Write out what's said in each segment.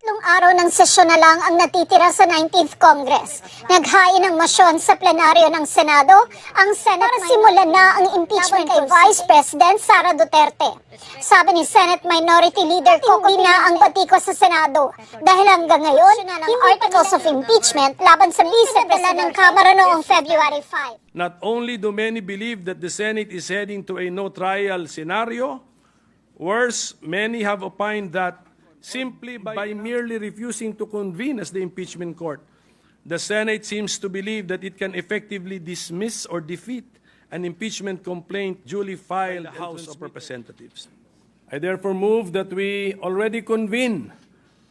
Tatlong araw ng sesyon na lang ang natitira sa 19th Congress. Naghain ng masyon sa plenaryo ng Senado ang Senate para simulan na ang impeachment kay Vice President Sara Duterte. Sabi ni Senate Minority Leader Coco na ang batiko sa Senado dahil hanggang ngayon hindi articles of impeachment laban sa Vice President ng Kamara noong February 5. Not only do many believe that the Senate is heading to a no-trial scenario, worse, many have opined that simply by merely refusing to convene as the impeachment court, the Senate seems to believe that it can effectively dismiss or defeat an impeachment complaint duly filed in the House of Representatives. I therefore move that we already convene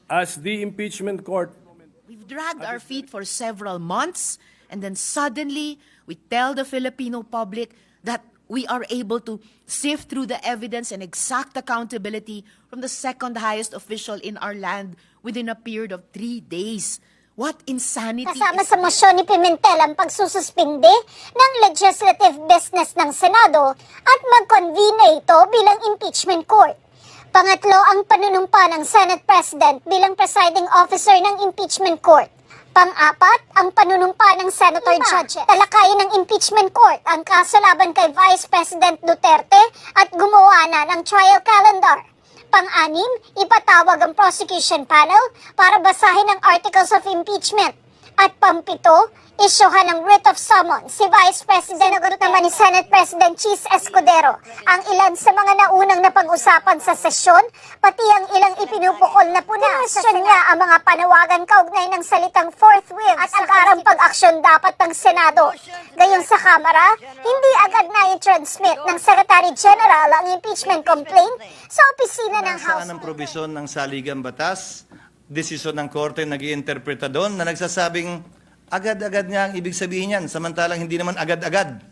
as the impeachment court We've dragged our feet for several months, and then suddenly we tell the Filipino public that we are able to sift through the evidence and exact accountability from the second highest official in our land within a period of three days. What insanity Kasama sa mosyon ni Pimentel ang pagsususpindi ng legislative business ng Senado at mag-convene ito bilang impeachment court. Pangatlo ang panunumpa ng Senate President bilang presiding officer ng impeachment court. Pang-apat, ang panunumpa ng Senator Judges. Talakayin ng impeachment court ang kaso laban kay Vice President Duterte at gumawa na ng trial calendar. Pang-anim, ipatawag ang prosecution panel para basahin ang articles of impeachment. At pampito, isyuhan ng writ of summon si Vice President Sinagot naman ni Senate President Cheese Escudero ang ilan sa mga naunang napag-usapan sa sesyon, pati ang ilang ipinupukol na puna. Tinasyon niya ang mga panawagan kaugnay ng salitang fourth wheel at agarang pag-aksyon dapat ng Senado. Gayon sa Kamara, hindi agad na i-transmit ng Secretary General ang impeachment complaint sa opisina ng House. Ang probisyon ng saligang batas, desisyon ng korte nag iinterpreta doon na nagsasabing agad-agad nga ang ibig sabihin yan, samantalang hindi naman agad-agad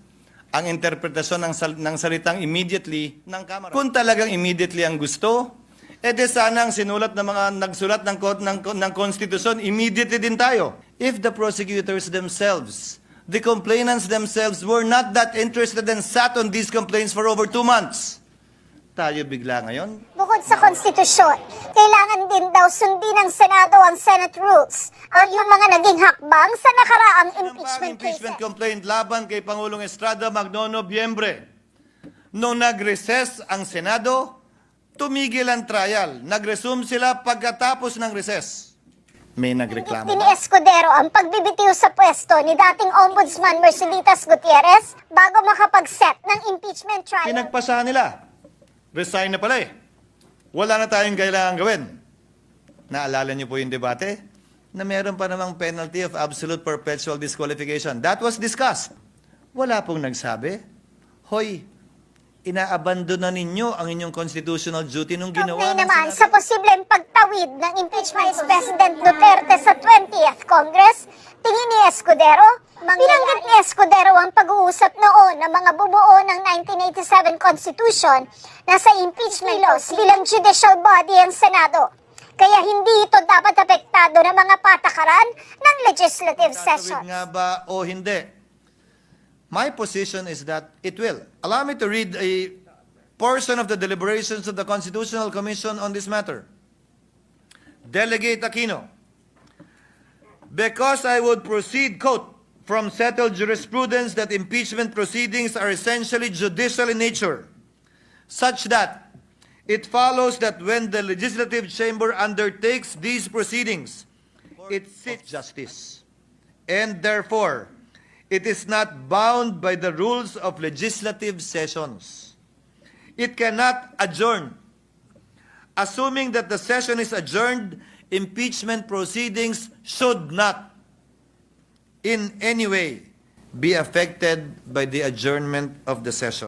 ang interpretasyon ng, sal- ng salitang immediately ng Kamara. Kung talagang immediately ang gusto, de sana ang sinulat ng mga nagsulat ng, ng, ng konstitusyon, immediately din tayo. If the prosecutors themselves, the complainants themselves were not that interested and sat on these complaints for over two months, tayo bigla ngayon, Bukod sa konstitusyon, kailangan din daw sundin ng Senado ang Senate rules at yung mga naging hakbang sa nakaraang Ang impeachment, impeachment cases. complaint laban kay Pangulong Estrada Magnono Biembre. Nung nag-recess ang Senado, tumigil ang trial. Nag-resume sila pagkatapos ng recess. May nagreklamo ba? Escudero ang pagbibitiw sa pwesto ni dating Ombudsman Merceditas Gutierrez bago makapag-set ng impeachment trial. Pinagpasahan nila. Resign na pala eh. Wala na tayong kailangan gawin. Naalala niyo po yung debate? Na meron pa namang penalty of absolute perpetual disqualification. That was discussed. Wala pong nagsabi. Hoy, inaabandon na ninyo ang inyong constitutional duty nung ginawa ng naman sa posibleng pagtawid ng impeachment Vice President Duterte sa 20th Congress, tingin ni Escudero, binanggit ni Escudero ang pag-uusap noon ng mga bumuo ng 1987 Constitution na sa impeachment laws bilang judicial body ang Senado. Kaya hindi ito dapat apektado ng mga patakaran ng legislative session. nga ba o hindi? My position is that it will. Allow me to read a portion of the deliberations of the Constitutional Commission on this matter. Delegate Aquino. Because I would proceed, quote, from settled jurisprudence that impeachment proceedings are essentially judicial in nature, such that it follows that when the legislative chamber undertakes these proceedings, it sits justice. And therefore, it is not bound by the rules of legislative sessions. It cannot adjourn. Assuming that the session is adjourned, impeachment proceedings should not in any way be affected by the adjournment of the session.